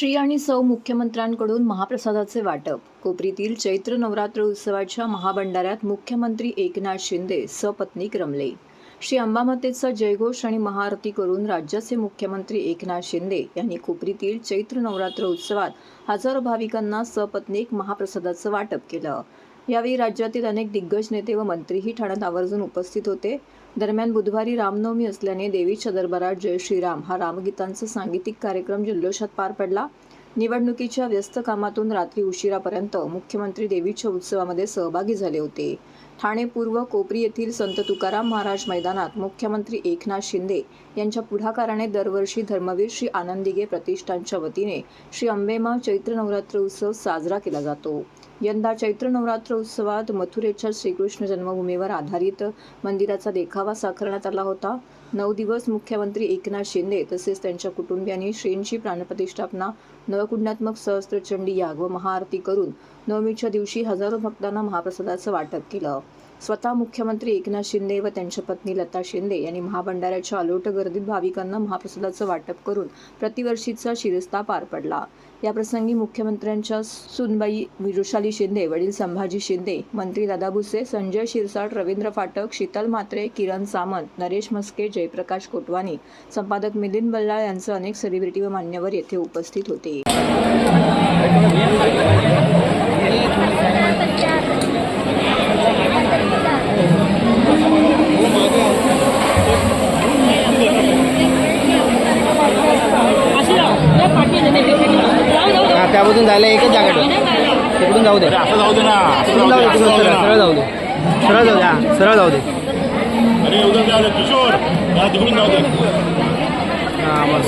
श्री आणि सौ मुख्यमंत्र्यांकडून महाप्रसादाचे वाटप. कोपरीतील चैत्र नवरात्र उत्सवाच्या महाभंडाऱ्यात मुख्यमंत्री एकनाथ शिंदे सपत्नीक रमले. श्री अंबामातेचा जयघोष आणि महाआरती करून राज्याचे मुख्यमंत्री एकनाथ शिंदे यांनी कोपरीतील चैत्र नवरात्र उत्सवात हजारो भाविकांना सपत्नीक महाप्रसादाचं वाटप केलं. यावेळी राज्यातील अनेक दिग्गज नेते व मंत्रीही ठाण्यात आवर्जून उपस्थित होते. दरम्यान बुधवारी रामनवमी असल्याने देवीच्या दरबारात जय श्रीराम हा रामगीतांचा सांगीतिक कार्यक्रम जल्लोषात पार पडला. निवडणुकीच्या व्यस्त कामातून रात्री उशिरापर्यंत मुख्यमंत्री देवीच्या उत्सवामध्ये सहभागी झाले होते. ठाणे पूर्व कोपरी येथील संत तुकाराम महाराज मैदानात मुख्यमंत्री एकनाथ शिंदे यांच्या पुढाकाराने दरवर्षी धर्मवीर श्री आनंदिगे प्रतिष्ठानच्या वतीने श्री अंबेमा चैत्र नवरात्र उत्सव साजरा केला जातो. यंदा चैत्र नवरात्र उत्सवात मथुरेच्या श्रीकृष्ण जन्मभूमीवर आधारित मंदिराचा देखावा साकारण्यात आला होता. नऊ दिवस मुख्यमंत्री एकनाथ शिंदे तसेच त्यांच्या कुटुंबियांनी श्रींची प्राणप्रतिष्ठापना नवकुंडात्मक सहस्त्रचंडी याग व महाआरती करून नवमीच्या दिवशी हजारो भक्तांना महाप्रसादाचं वाटप केलं. स्वतः मुख्यमंत्री एकनाथ शिंदे व त्यांच्या पत्नी लता शिंदे यांनी महाभंडाऱ्याच्या अलोट गर्दीत भाविकांना महाप्रसादाचं वाटप करून प्रतिवर्षीचा शिरस्ता पार पडला. याप्रसंगी मुख्यमंत्र्यांच्या सुनबाई विरुशाली शिंदे वडील संभाजी शिंदे मंत्री दादा भुसे संजय शिरसाट रवींद्र फाटक शीतल म्हात्रे किरण सामंत नरेश मस्के जयप्रकाश कोटवानी संपादक मिलिंद बल्लाळ यांसह अनेक सेलिब्रिटी व मान्यवर येथे उपस्थित होते. हा त्यामधून जायला एकच जागा ठेव तिकडून जाऊ दे असं जाऊ दे ना असं तिकडून जाऊ जाऊ दे दे असं तिकडून जाऊ दे सरळ सरळ जाऊ दे सरळ जाऊ दे हा सरळ जाऊ दे अरे उद्या जाऊ दे किशोर या तिकडून जाऊ दे हा बस